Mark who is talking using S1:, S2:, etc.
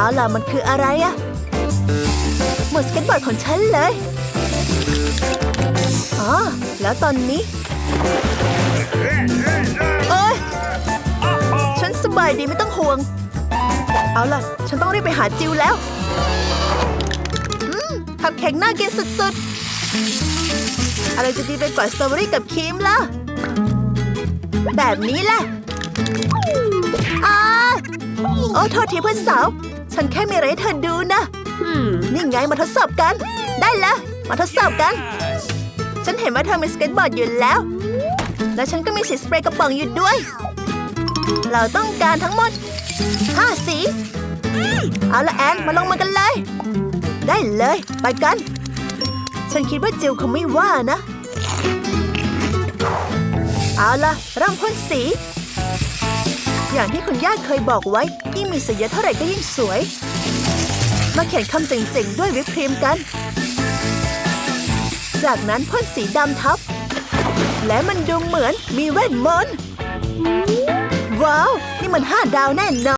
S1: เอาล่ะมันคืออะไรอะหมดสเก็ตบอร์ดของฉันเลย อ๋อ แล้วตอนนี้ เอ้ย ฉันสบายดีไม่ต้องห่วง เอาล่ะ ฉันต้องรีบไปหาจิวแล้วอืมคัพเค้กน่ากินสุดๆ อะไรจะดีไปกว่าสตรอเบอรี่กับครีมล่ะ แบบนี้แหละอาโอ้โทษทีเพื่อนสาว ฉันแค่มีอะไรให้เธอดูนะนี่ไงมาทดสอบกัน ได้ละ มาทดสอบกัน ฉันเห็นว่าเธอมีสเก็ตบอร์ดอยู่แล้ว และฉันก็มีสีสเปรย์กระป๋องอยู่ด้วย เราต้องการทั้งหมด5สี เอาละแอนมาลงมือกันเลย ได้เลย ไปกัน ฉันคิดว่าจิวคงไม่ว่านะ เอาละเริ่มพ่นสี อย่างที่คุณย่าเคยบอกไว้ยิ่งมีสีเยอะเท่าไหร่ก็ยิ่งสวย มาเขียนคำเจ๋งๆ ด้วยวิปครีมกัน จากนั้นพ่นสีดำทับ และมันดูเหมือนมีเวทมนต์ว้าว นี่มันห้าดาวแน่นอน